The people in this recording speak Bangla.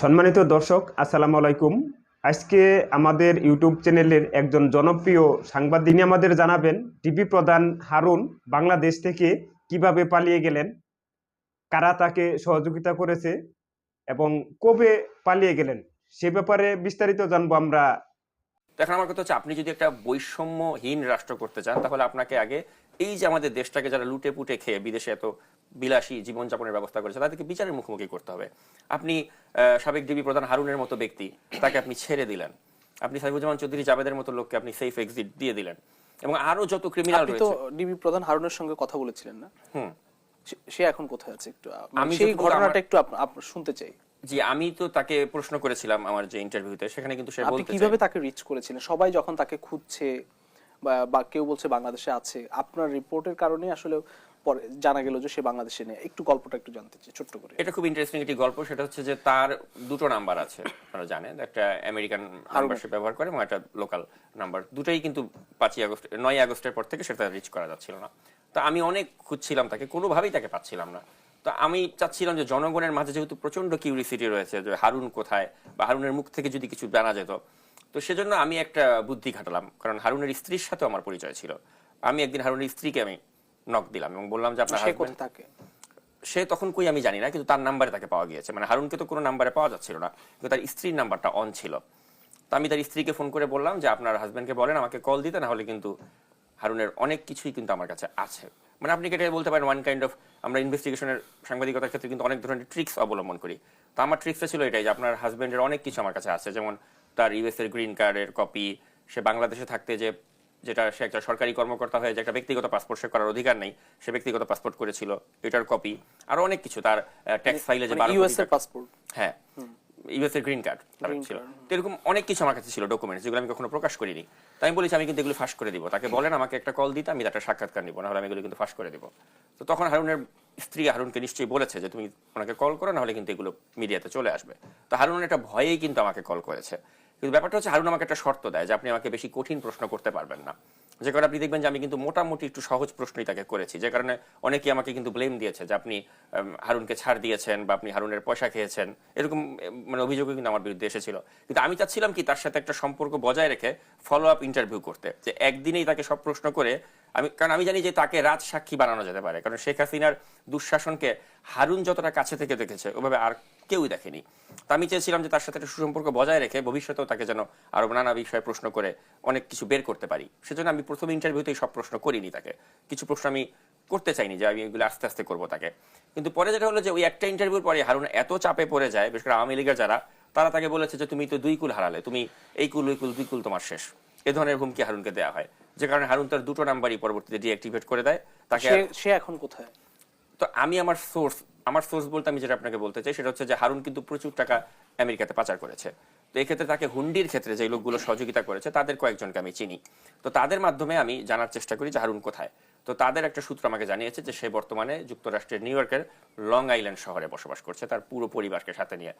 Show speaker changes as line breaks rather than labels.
সম্মানিত দর্শক, আসসালামু আলাইকুম। আজকে আমাদের ইউটিউব চ্যানেলের একজন জনপ্রিয় সাংবাদিক আমাদের জানাবেন, টিভি প্রধান হারুন বাংলাদেশ থেকে কীভাবে পালিয়ে গেলেন, কারা তাকে সহযোগিতা করেছে এবং কবে পালিয়ে গেলেন, সে ব্যাপারে বিস্তারিত জানব আমরা।
এখন আমার কথা হচ্ছে, আপনি যদি একটা বৈষম্যহীন রাষ্ট্র করতে চান, তাহলে আপনাকে আগে এই যে আমাদের দেশটাকে যারা লুটে পুটে খেয়ে বিদেশে এত বিলাসী জীবনযাপনের ব্যবস্থা করেছে তাদেরকে বিচারের মুখোমুখি করতে হবে। আপনি সাবেক ডিবি প্রধান হারুনের মতো ব্যক্তি তাকে আপনি ছেড়ে দিলেন। আপনি সাইফুজ্জামান চৌধুরী জাবেদের মতো লোককে আপনি সেফ এক্সিট দিয়ে দিলেন। এবং আরও যত ক্রিমিনাল রয়েছে
ডিবি প্রধান হারুনের সঙ্গে কথা বলেছিলেন না?
হুম।
সে- এখন কোথায় আছে একটু?
আমি
সেই ঘটনাটা একটু শুনতে চাই।
জি আমি তো তাকে প্রশ্ন করেছিলাম আমার যে ইন্টারভিউতে সেখানে কিন্তু সে বলতে
কীভাবে তাকে রিচ করেছিলেন? সবাই যখন তাকে খুঁজছে বা কেউ বলছে বাংলাদেশে আছে। আপনার রিপোর্টের কারণে আসলে পরে জানা গেল যে সে বাংলাদেশে নেই। একটু গল্পটা একটু জানতে চাই ছোট্ট করে।
এটা খুব ইন্টারেস্টিং একটি গল্প। সেটা হচ্ছে যে তার দুটো নাম্বার আছে আপনারা জানেন। একটা আমেরিকান নাম্বার সে ব্যবহার করে এবং একটা লোকাল নাম্বার দুটোই কিন্তু পাঁচই আগস্ট নয় আগস্টের পর থেকে সেটা রিচ করা যাচ্ছিল না। তো আমি অনেক খুঁজছিলাম তাকে কোনোভাবেই তাকে পাচ্ছিলাম না। তো আমি চাচ্ছিলাম যে জনগণের মাঝে যেহেতু প্রচণ্ড কিউরিসিটি রয়েছে যে হারুন কোথায় বা হারুনের মুখ থেকে যদি কিছু জানা যেত তো সেজন্য আমি একটা বুদ্ধি খাটালাম কারণ হারুনের স্ত্রীর সাথেও আমার পরিচয় ছিল। আমি একদিন হারুনের স্ত্রীকে আমি নক দিলাম এবং বললাম যে আপনার
থাকে
সে তখন কই আমি জানি না কিন্তু তার নাম্বারে তাকে পাওয়া গিয়েছে। মানে হারুনকে তো কোনো নাম্বারে পাওয়া যাচ্ছিল না কিন্তু তার স্ত্রীর নাম্বারটা অন ছিল। তো আমি তার স্ত্রীকে ফোন করে বললাম যে আপনার হাজবেন্ডকে বলেন আমাকে কল দিতে না হলে কিন্তু হারুনের অনেক কিছুই কিন্তু আমার কাছে আছে। মানে আপনি কেটে বলতে পারেন ওয়ান কাইন্ড অফ আমরা ইনভেস্টিগেশনের সাংবাদিকতার ক্ষেত্রে কিন্তু অনেক ধরনের ট্রিক্স অবলম্বন করি। তো আমার ট্রিক্সটা ছিল এটাই যে আপনার হাজবেন্ডের অনেক কিছু আমার কাছে আছে। যেমন তার ইউএস এর গ্রিন কার্ডের কপি সে বাংলাদেশে থাকতে যে যেটা সে একটা সরকারি কর্মকর্তা হয়ে যে একটা ব্যক্তিগত পাসপোর্ট সে করার অধিকার নেই সে ব্যক্তিগত পাসপোর্ট করেছিল এটার কপি আরও অনেক কিছু তার ট্যাক্স ফাইলে যে বারো
ইউএস এর পাসপোর্ট
হ্যাঁ। ইউএস এর গ্রিন কার্ড ছিল। এরকম অনেক কিছু আমার কাছে ছিল ডকুমেন্টস যেগুলো আমি কখনো প্রকাশ করিনি। তাই আমি বলেছি আমি কিন্তু এগুলো ফাঁস করে দিব। তাকে বলেন আমাকে একটা কল দিতে আমি একটা সাক্ষাৎকার নিব নাহলে আমি এগুলো কিন্তু ফাঁস করে দিব। তো তখন হারুনের স্ত্রী হারুনকে নিশ্চয়ই বলেছে যে তুমি ওনাকে কল করো নাহলে কিন্তু এগুলো মিডিয়াতে চলে আসবে। তো হারুন একটা ভয়েই কিন্তু আমাকে কল করেছে। কিন্তু ব্যাপারটা হচ্ছে হারুন আমাকে একটা শর্ত দেয় যে আপনি আমাকে বেশি কঠিন প্রশ্ন করতে পারবেন না। যে কারণে আপনি দেখবেন যে আমি কিন্তু মোটামুটি একটু সহজ প্রশ্নই তাকে করেছি। যে কারণে অনেকেই আমাকে কিন্তু ব্লেম দিয়েছে যে আপনি হারুনকে ছাড় দিয়েছেন বা আপনি হারুনের পয়সা খেয়েছেন। এরকম মানে অভিযোগও কিন্তু আমার বিরুদ্ধে এসেছিল। কিন্তু আমি চাচ্ছিলাম কি তার সাথে একটা সম্পর্ক বজায় রেখে ফলো আপ ইন্টারভিউ করতে। যে একদিনেই তাকে সব প্রশ্ন করে আমি, কারণ আমি জানি যে তাকে রাজ সাক্ষী বানানো যেতে পারে। কারণ শেখ হাসিনার দুঃশাসনকে হারুন যতটা কাছে থেকে দেখেছে, ওভাবে আর কেউই দেখেনি। তো আমি চেয়েছিলাম যে তার সাথে একটা সুসম্পর্ক বজায় রেখে ভবিষ্যতেও তাকে যেন আরও নানা বিষয়ে প্রশ্ন করে অনেক কিছু বের করতে পারি। সেজন্য আমি প্রথম ইন্টারভিউতেই সব প্রশ্ন করিনি তাকে। কিছু প্রশ্ন আমি করতে চাইনি যে আমি এগুলো আস্তে আস্তে করব তাকে। কিন্তু পরে যেটা হলো যে ওই একটা ইন্টারভিউর পরে হারুন এত চাপে পড়ে যায় বিশেষ করে আওয়ামী লীগের যারা তারা তাকে বলেছে যে তুমি তো দুই কুল হারালে তুমি এই কুল ওই কুল দুই কুল তোমার শেষ। এ ধরনের হুমকি হারুনকে দেওয়া হয়। যে কারণে হারুন তার দুটো নাম্বারই পরবর্তীতে ডিঅ্যাক্টিভেট করে দেয়। তাকে
সে এখন কোথায়?
তো আমি আমার সোর্স আমার সোর্স বলতে আমি যেটা আপনাকে বলতে চাই, সেটা হচ্ছে যে হারুন কিন্তু প্রচুর টাকা আমেরিকাতে পাচার করেছে। তো এক্ষেত্রে ক্ষেত্রে তাকে হুন্ডির ক্ষেত্রে যে লোকগুলো সহযোগিতা করেছে, তাদের কয়েকজনকে আমি চিনি। তো তাদের মাধ্যমে আমি জানার চেষ্টা করি যে হারুন কোথায়। তো তাদের একটা সূত্র আমাকে জানিয়েছে যে সে বর্তমানে যুক্তরাষ্ট্রের নিউ ইয়র্কের লং আইল্যান্ড শহরে বসবাস করছে, তার পুরো পরিবারকে সাথে নিয়ে।